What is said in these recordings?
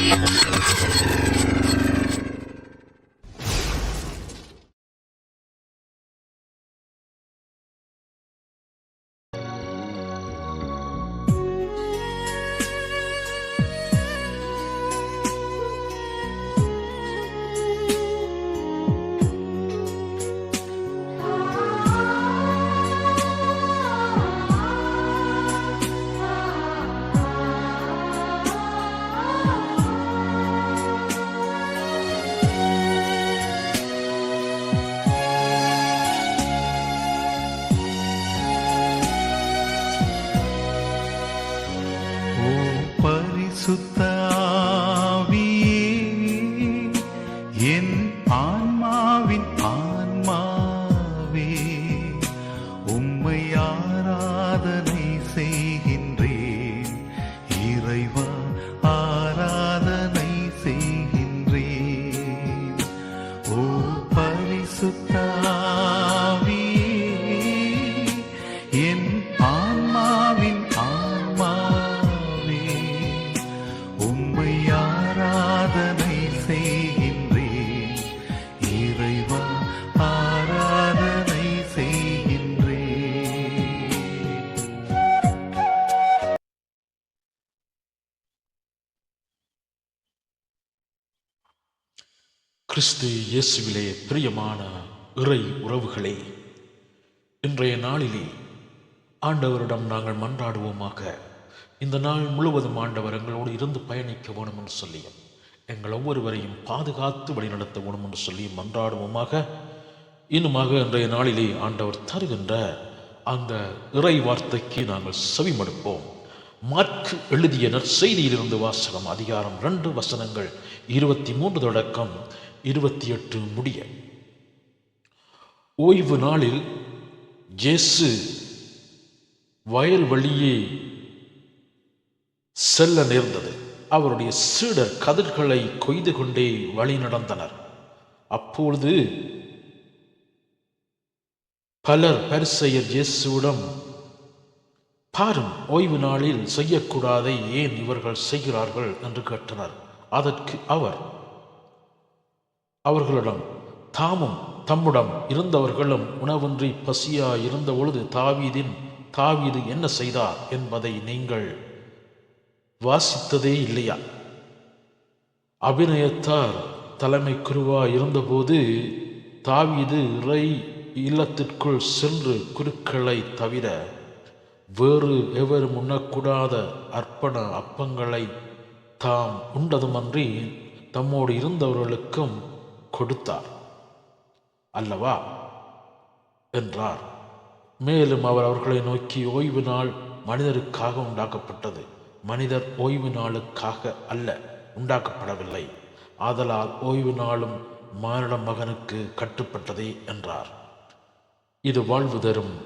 Gracias. You. செய்கின்றேன். இறைவா ஆராதனை செய்கின்றேன். கிறிஸ்து இயேசுவிலே பிரியமான இறை உறவுகளே இன்றைய நாளிலே ஆண்டவரிடம் நாங்கள் மன்றாடுவோமாக. இந்த நாள் முழுவதும் ஆண்டவர் எங்களோடு இருந்து பயணிக்க வேணும் என்று சொல்லியும். எங்கள் ஒவ்வொருவரையும் பாதுகாத்து வழிநடத்த வேணும் என்று சொல்லி மன்றாடுவோமாக. இன்னுமாக இன்றைய நாளிலே ஆண்டவர் தருகின்ற அந்த இறை வார்த்தைக்கு நாங்கள் செவிமடுப்போம். மார்க்கு எழுதிய நற்செய்தியிலிருந்து வாசகம் அதிகாரம் ரெண்டு வசனங்கள் இருபத்தி மூன்று தொடக்கம் இருபத்தி எட்டு முடிய. ஓய்வு நாளில் ஜேசு வயல் வழியே செல்ல நேர்ந்தது. அவருடைய சீடர் கதிர்களை கொய்து கொண்டே வழி நடந்தனர். அப்பொழுது பலர் பரிசெயர் இயேசுவிடம் பாரும் ஓய்வு நாளில் செய்யக்கூடாதை ஏன் இவர்கள் செய்கிறார்கள்? என்று கேட்டனர். அதற்கு அவர் அவர்களிடம் தாமும் தம்முடம் இருந்தவர்களும் உணவின்றி பசியா இருந்த பொழுது தாவீதின் தாவீது என்ன செய்தார்? என்பதை நீங்கள் வாசித்ததே இல்லையா? அபிநயத்தார் தலைமை குருவா இருந்தபோது தாவீது இறை இல்லத்திற்குள் சென்று குருக்களை தவிர வேறு எவரும் உண்ணக்கூடாத அர்ப்பண அப்பங்களை தாம் உண்டதுமன்றி தம்மோடு இருந்தவர்களுக்கும் கொடுத்தார். அல்லவா? என்றார். மேலும் அவர் அவர்களை நோக்கி ஓய்வு நாள் மனிதருக்காக உண்டாக்கப்பட்டது. மனிதர் ஓய்வு நாளுக்காக அல்ல உண்டாக்கப்படவில்லை. ஆதலால் ஓய்வு நாளும் மானிட மகனுக்கு கட்டுப்பட்டதே என்றார். இது வாழ்வு தரும்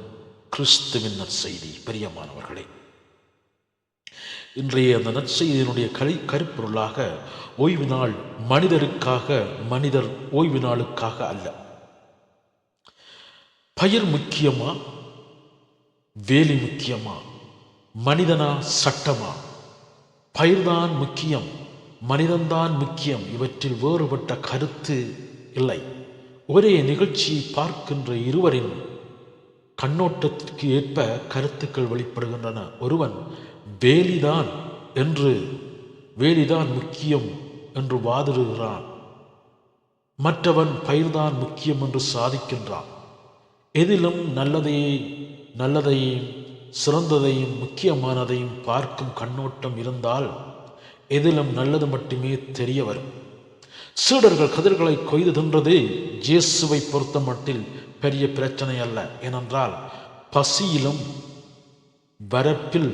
கிறிஸ்துவின் நற்செய்தி பெரியமானவர்களே. இன்றைய அந்த நற்செய்தியினுடைய கலை கருப்பொருளாக ஓய்வு நாள் மனிதருக்காக மனிதர் ஓய்வு நாளுக்காக அல்ல. பயிர் முக்கியமா? வேலி முக்கியமா? மனிதனா சட்டமா? பயிர்தான் முக்கியம் மனிதன்தான் முக்கியம் இவற்றில் வேறுபட்ட கருத்து இல்லை. ஒரே நிகழ்ச்சியை பார்க்கின்ற இருவரின் கண்ணோட்டத்திற்கு ஏற்ப கருத்துக்கள் வெளிப்படுகின்றன. ஒருவன் வேலிதான் என்று வேலிதான் முக்கியம் என்று வாதிடுகிறான். மற்றவன் பயிர்தான் முக்கியம் என்று சாதிக்கின்றான். எதிலும் நல்லதையே நல்லதையும் சிறந்ததையும் முக்கியமானதையும் பார்க்கும் கண்ணோட்டம் இருந்தால் எதிலும் நல்லது மட்டுமே தெரிய வரும். சீடர்கள் கதிர்களை கொய்து தின்றது இயேசுவை பொறுத்த மட்டில் பெரிய பிரச்சனை அல்ல. ஏனென்றால் பசியிலும் வரப்பில்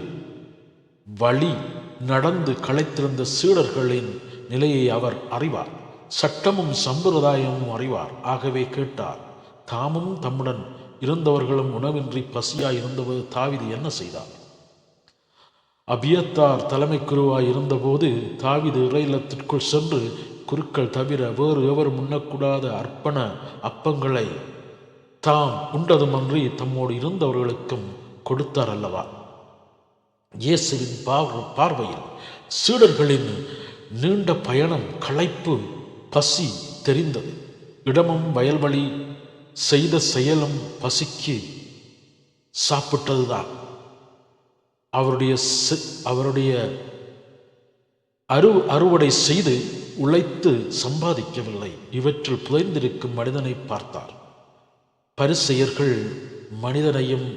வழி நடந்து களைத்திருந்த சீடர்களின் நிலையை அவர் அறிவார். சட்டமும் சம்பிரதாயமும் அறிவார். ஆகவே கேட்டார் தாமும் தம்முடன் இருந்தவர்களும் உணவின்றி பசியாய் இருந்தபோது தாவிது என்ன செய்தார்? அபியத்தார் தலைமை குருவாய் இருந்தபோது தாவிது இறையிலத்திற்குள் சென்று குருக்கள் தவிர வேறு எவரும் உண்ணக்கூடாத அர்ப்பண அப்பங்களை தாம் உண்டதுமன்றி தம்மோடு இருந்தவர்களுக்கும் கொடுத்தார் அல்லவா? இயேசுவின் பார்வ பார்வையில் சீடர்களின் நீண்ட பயணம் களைப்பு பசி தெரிந்தது. இடமும் வயல்வழி செய்த செயலும் பசிக்கு சாப்பிட்டதுதான். அவருடைய அவருடைய அரு அறுவடை செய்து உழைத்து சம்பாதிக்கவில்லை. இவற்றில் புதைந்திருக்கும் மனிதனை பார்த்தார். பரிசெயர்கள் மனிதனையும்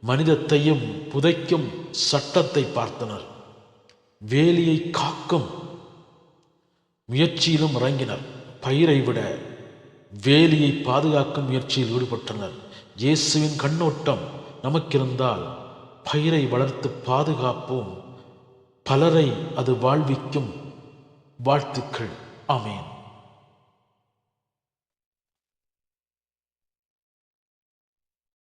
மனிதத்தையும் புதைக்கும் சட்டத்தை பார்த்தனர். வேலியை காக்கும் முயற்சியிலும் இறங்கினர். பயிரை விட வேலியை பாதுகாக்கும் முயற்சியில் ஈடுபட்டனர். இயேசுவின் கண்ணோட்டம் நமக்கிருந்தால் பயிரை வளர்த்து பாதுகாப்போம். பலரை அது வாழ்விக்கும் வாழ்த்துக்கள். ஆமேன்.